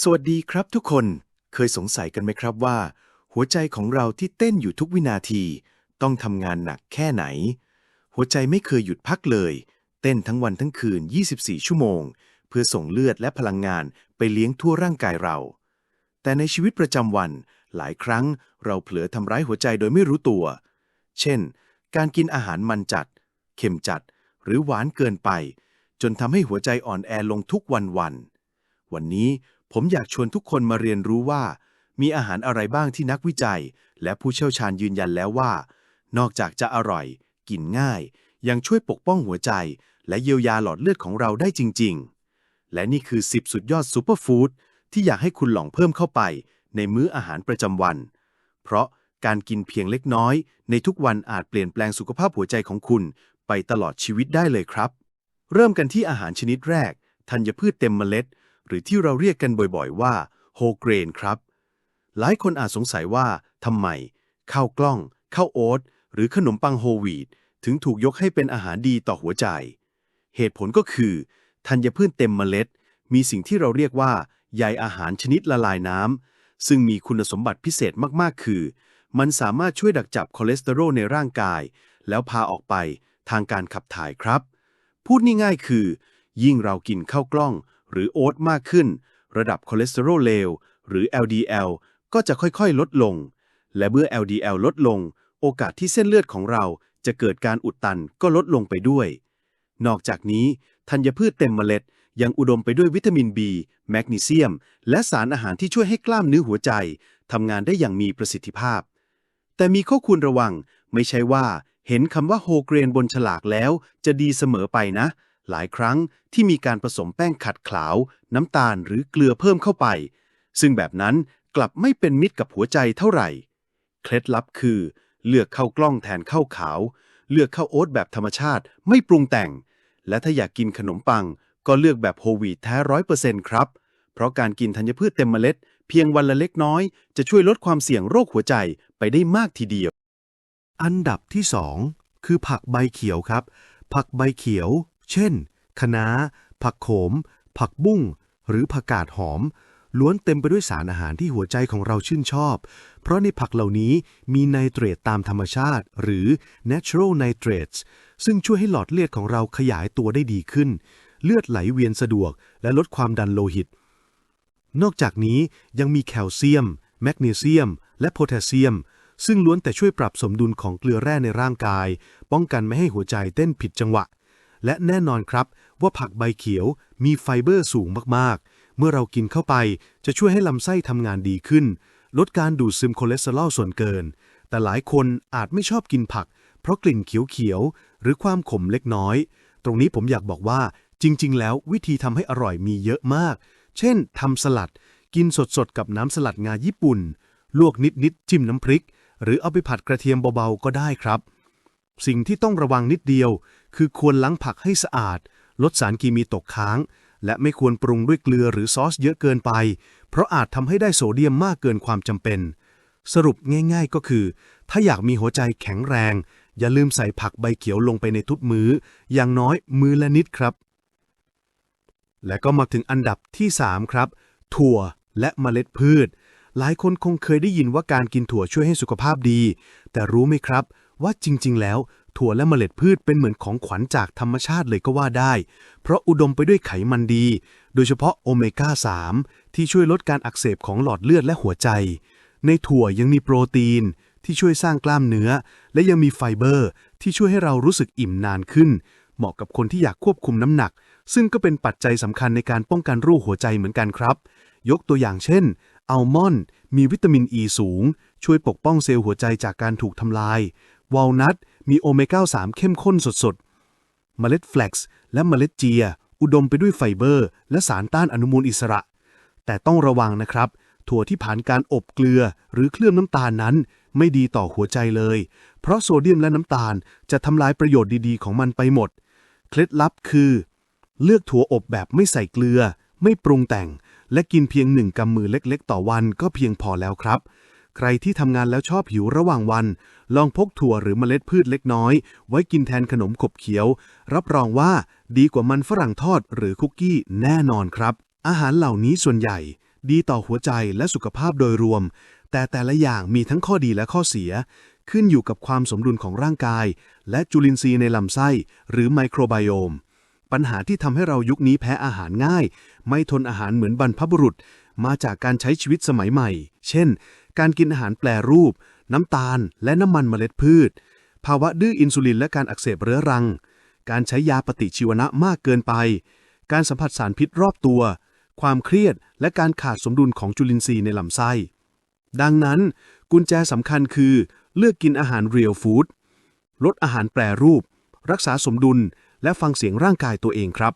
สวัสดีครับทุกคน เคยสงสัยกันไหมครับว่า หัวใจของเราที่เต้นอยู่ทุกวินาที ต้องทำงานหนักแค่ไหน หัวใจไม่เคยหยุดพักเลย เต้นทั้งวันทั้งคืน 24 ชั่วโมง เพื่อส่งเลือดและพลังงานไปเลี้ยงทั่วร่างกายเรา แต่ในชีวิตประจำวัน หลายครั้งเราเผลอทำร้ายหัวใจโดยไม่รู้ตัว เช่น การกินอาหารมันจัด เค็มจัด หรือหวานเกินไป จนทำให้หัวใจอ่อนแอลงทุกวันวันวันนี้ ผมอยากชวนทุกคนมาเรียนรู้ว่า มีอาหารอะไรบ้างที่นักวิจัย และผู้เชี่ยวชาญยืนยันแล้วว่า นอกจากจะอร่อย กินง่าย ยังช่วยปกป้องหัวใจ และเยียวยาหลอดเลือดของเราได้จริง ๆ และนี่คือ 10 สุดยอดซูเปอร์ฟู้ดที่อยากให้คุณลองเพิ่มเข้าไป ในมื้ออาหารประจำวัน เพราะการกินเพียงเล็กน้อย ในทุกวันอาจเปลี่ยนแปลงสุขภาพหัวใจของคุณ ไปตลอดชีวิตได้เลยครับ เริ่มกันที่อาหารชนิดแรกธัญพืชเต็มเมล็ด หรือที่เราเรียกกันบ่อยๆ ว่าโฮเกรนครับ หลายคนอาจสงสัยว่าทำไม ข้าวกล้อง ข้าวโอ๊ตหรือขนมปังโฮวีตถึงถูกยกให้เป็นอาหารดีต่อหัวใจ เหตุผลก็คือ ธัญพืชเต็มเมล็ด มีสิ่งที่เราเรียกว่าใยอาหารชนิดละลายน้ำซึ่งมีคุณสมบัติพิเศษมากๆ คือ มันสามารถช่วยดักจับคอเลสเตอรอลในร่างกาย แล้วพาออกไปทางการขับถ่ายครับ พูดง่ายๆคือ ยิ่งเรากินข้าวกล้อง หรือโอ๊ตมากขึ้น ระดับคอเลสเตอรอลเลวหรือ LDL ก็จะค่อยๆ ลดลง และเมื่อ LDL ลดลง โอกาสที่เส้นเลือดของเราจะเกิดการอุดตันก็ลดลงไปด้วย นอกจากนี้ธัญพืชเต็มเมล็ดยังอุดมไปด้วยวิตามิน B แมกนีเซียม และสารอาหารที่ช่วยให้กล้ามเนื้อหัวใจทำงานได้อย่างมีประสิทธิภาพ แต่มีข้อควรระวังไม่ใช่ว่า เห็นคำว่าโฮเกรนบนฉลากแล้ว จะดีเสมอไปนะ หลายครั้งที่มีการผสมแป้งขัดขาว น้ำตาลหรือเกลือเพิ่มเข้าไป ซึ่งแบบนั้นกลับไม่เป็นมิตรกับหัวใจเท่าไหร่ เคล็ดลับคือ เลือกข้าวกล้องแทนข้าวขาว เลือกข้าวโอ๊ตแบบธรรมชาติไม่ปรุงแต่ง และถ้าอยากกินขนมปัง ก็เลือกแบบโฮลวีตแท้ร้อยเปอร์เซ็นต์ครับ เพราะการกินธัญพืชเต็มเมล็ด เพียงวันละเล็กน้อย จะช่วยลดความเสี่ยงโรคหัวใจไปได้มากทีเดียว อันดับที่ 2 คือผักใบเขียวครับ ผักใบเขียว เช่น คะน้า ผักโขม ผักบุ้ง หรือผักกาดหอม ล้วนเต็มไปด้วยสารอาหารที่หัวใจของเราชื่นชอบ เพราะในผักเหล่านี้มีไนเตรตตามธรรมชาติ หรือ natural nitrates ซึ่งช่วยให้หลอดเลือดของเราขยายตัวได้ดีขึ้น เลือดไหลเวียนสะดวก และลดความดันโลหิต นอกจากนี้ยังมีแคลเซียม แมกนีเซียม และโพแทสเซียมซึ่งล้วนแต่ช่วยปรับสมดุลของเกลือแร่ในร่างกาย ป้องกันไม่ให้หัวใจเต้นผิดจังหวะ และแน่นอนครับ ว่าผักใบเขียวมีไฟเบอร์สูงมากๆ เมื่อเรากินเข้าไปจะช่วยให้ลำไส้ทำงานดีขึ้น ลดการดูดซึมคอเลสเตอรอลส่วนเกิน แต่หลายคนอาจไม่ชอบกินผัก เพราะกลิ่นเขียวๆหรือความขมเล็กน้อย ตรงนี้ผมอยากบอกว่าจริง ๆ แล้ววิธีทำให้อร่อยมีเยอะมาก เช่นทำสลัด กินสดๆ กับน้ำสลัดงาญี่ปุ่น ลวกนิดๆจิ้มน้ำพริก หรือเอาไปผัดกระเทียมเบาๆ ก็ได้ครับ สิ่งที่ต้องระวังนิดเดียว คือควรล้างผักให้สะอาด ลดสารเคมีตกค้าง และไม่ควรปรุงด้วยเกลือหรือซอสเยอะเกินไป เพราะอาจทำให้ได้โซเดียมมากเกินความจำเป็น สรุปง่าย ๆก็คือ ถ้าอยากมีหัวใจแข็งแรง อย่าลืมใส่ผักใบเขียวลงไปในทุกมื้อ อย่างน้อยมื้อละนิดครับ และก็มาถึงอันดับที่ 3 ครับ ถั่วและเมล็ดพืช หลายคนคงเคยได้ยินว่าการกินถั่วช่วยให้สุขภาพดี แต่รู้ไหมครับ ว่าจริง ๆ แล้ว ถั่วและเมล็ดพืชเป็นเหมือนของขวัญจากธรรมชาติเลยก็ว่าได้ เพราะอุดมไปด้วยไขมันดี โดยเฉพาะโอเมก้า 3 ที่ช่วยลดการอักเสบของหลอดเลือดและหัวใจ ในถั่วยังมีโปรตีน ที่ช่วยสร้างกล้ามเนื้อ และยังมีไฟเบอร์ ที่ช่วยให้เรารู้สึกอิ่มนานขึ้น เหมาะกับคนที่อยากควบคุมน้ำหนัก ซึ่งก็เป็นปัจจัยสำคัญในการป้องกันโรคหัวใจเหมือนกันครับ ยกตัวอย่างเช่นอัลมอนด์มีวิตามินอ e ีสูง ช่วยปกป้องเซลล์หัวใจจากการถูกทำลาย วอลนัทมีโอเมก้า 3 เข้มข้นสดๆ เมล็ดแฟลกซ์และเมล็ดเจีย อุดมไปด้วยไฟเบอร์ และสารต้านอนุมูลอิสระ แต่ต้องระวังนะครับ ถั่วที่ผ่านการอบเกลือหรือเคลือบน้ำตาลนั้น ไม่ดีต่อหัวใจเลย เพราะโซเดียมและน้ำตาลจะทำลายประโยชน์ดีๆ ของมันไปหมด เคล็ดลับคือ เลือกถั่วอบแบบไม่ใส่เกลือ ไม่ปรุงแต่ง และกินเพียงหนึ่งกำมือเล็ก ๆ ต่อวันก็เพียงพอแล้วครับ ใครที่ทำงานแล้วชอบหิวระหว่างวัน ลองพกถั่วหรือเมล็ดพืชเล็กน้อย ไว้กินแทนขนมขบเคี้ยว รับรองว่าดีกว่ามันฝรั่งทอดหรือคุกกี้แน่นอนครับ อาหารเหล่านี้ส่วนใหญ่ ดีต่อหัวใจและสุขภาพโดยรวม แต่แต่ละอย่างมีทั้งข้อดีและข้อเสีย ขึ้นอยู่กับความสมดุลของร่างกาย และจุลินทรีย์ในลำไส้หรือไมโครไบโอมปัญหาที่ทำให้เรายุคนี้แพ้อาหารง่าย ไม่ทนอาหารเหมือนบรรพบุรุษ มาจากการใช้ชีวิตสมัยใหม่ เช่น การกินอาหารแปรรูป น้ำตาล และน้ำมันเมล็ดพืช ภาวะดื้ออินซูลินและการอักเสบเรื้อรัง การใช้ยาปฏิชีวนะมากเกินไป การสัมผัสสารพิษรอบตัว ความเครียดและการขาดสมดุลของจุลินทรีย์ในลำไส้ ดังนั้น กุญแจสำคัญคือ เลือกกินอาหารเรียลฟู้ดลดอาหารแปรรูป รักษาสมดุล และฟังเสียงร่างกายตัวเองครับ